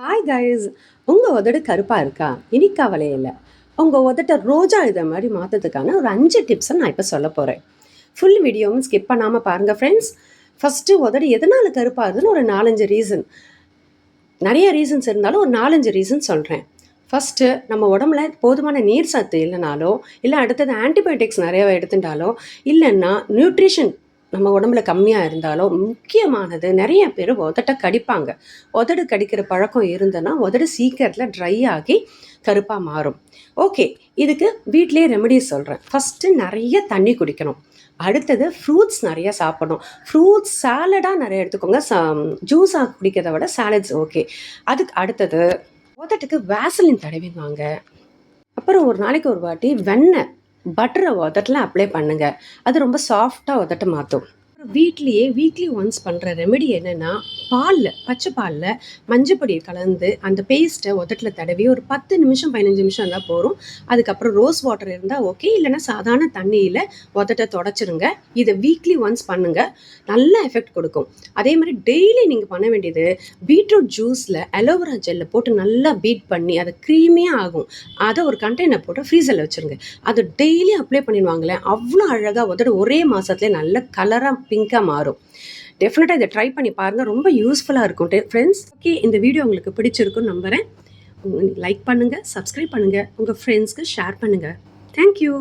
Hi guys உங்கள் உதடு கருப்பாக இருக்கா? இனி கவலை இல்லை. உங்கள் உதட்ட ரோஜா இதை மாதிரி மாற்றுறதுக்கான ஒரு அஞ்சு டிப்ஸை நான் இப்போ சொல்ல போகிறேன் ஃபுல் வீடியோவும் ஸ்கிப் பண்ணாமல் பாருங்கள் ஃப்ரெண்ட்ஸ் ஃபஸ்ட்டு உதடு எதனால் கருப்பாக இருக்குதுன்னு ஒரு நாலஞ்சு ரீசன் நிறைய ரீசன்ஸ் இருந்தாலும் ஒரு நாலஞ்சு ரீசன் சொல்கிறேன் ஃபஸ்ட்டு நம்ம உடம்புல போதுமான நீர் சத்து இல்லைனாலோ இல்லை அடுத்தது ஆன்டிபயோட்டிக்ஸ் நிறைய எடுத்துட்டாலோ இல்லைன்னா நியூட்ரிஷன் நம்ம உடம்புல கம்மியாக இருந்தாலும் முக்கியமானது நிறைய பேர் உதட்ட கடிப்பாங்க. உதடு கடிக்கிற பழக்கம் இருந்ததுன்னா உதடு சீக்கிரத்தில் ட்ரை ஆகி கருப்பாக மாறும். ஓகே இதுக்கு வீட்லேயே ரெமடிஸ் சொல்கிறேன் ஃபஸ்ட்டு நிறைய தண்ணி குடிக்கணும். அடுத்தது ஃப்ரூட்ஸ் நிறைய சாப்பிடணும். ஃப்ரூட்ஸ் சாலடாக நிறைய எடுத்துக்கோங்க. ஜூஸாக குடிக்கிறத விட சாலட்ஸ் ஓகே அதுக்கு அடுத்தது உதட்டுக்கு வேசலின் தடவிங்க அப்புறம் ஒரு நாளைக்கு ஒரு வாட்டி வெண்ணெய். பட்டரை உதட்டில் அப்ளை பண்ணுங்கள் அது ரொம்ப சாஃப்டாக உதட்ட மாற்றும் வீட்லேயே வீக்லி ஒன்ஸ் பண்ணுற ரெமெடி என்னென்னா பாலில் பச்சை பாலில் மஞ்சப்பொடியை கலந்து அந்த பேஸ்ட்டை உதட்டில் தடவி ஒரு பத்து நிமிஷம் பதினஞ்சு நிமிஷம் இருந்தால் போகும் அதுக்கப்புறம் ரோஸ் வாட்டர் இருந்தால் ஓகே இல்லைனா சாதாரண தண்ணியில் உதட்டை தொடச்சிருங்க. இதை வீக்லி ஒன்ஸ் பண்ணுங்கள் நல்ல எஃபெக்ட் கொடுக்கும். அதே மாதிரி டெய்லி நீங்கள் பண்ண வேண்டியது பீட்ரூட் ஜூஸில் அலோவேரா ஜெல்லை போட்டு நல்லா பீட் பண்ணி அது க்ரீமியாக ஆகும். அதை ஒரு கண்டெய்னர் போட்டு ஃப்ரீசரில் வச்சுருங்க. அதை டெய்லி அப்ளை பண்ணிடுவாங்களேன் அவ்வளோ அழகாக ஒதட ஒரே மாதத்துலேயே நல்ல கலராக பிங்காக மாறும். டெஃபினட்டாக இதை ட்ரை பண்ணி பாருங்கள் ரொம்ப யூஸ்ஃபுல்லாக இருக்கும். ஃப்ரெண்ட்ஸ் ஓகே இந்த வீடியோ உங்களுக்கு பிடிச்சிருக்குன்னு நம்புகிறேன் லைக் பண்ணுங்கள் சப்ஸ்கிரைப் பண்ணுங்கள் உங்கள் ஃப்ரெண்ட்ஸ்க்கு ஷேர் பண்ணுங்கள் தேங்க்யூ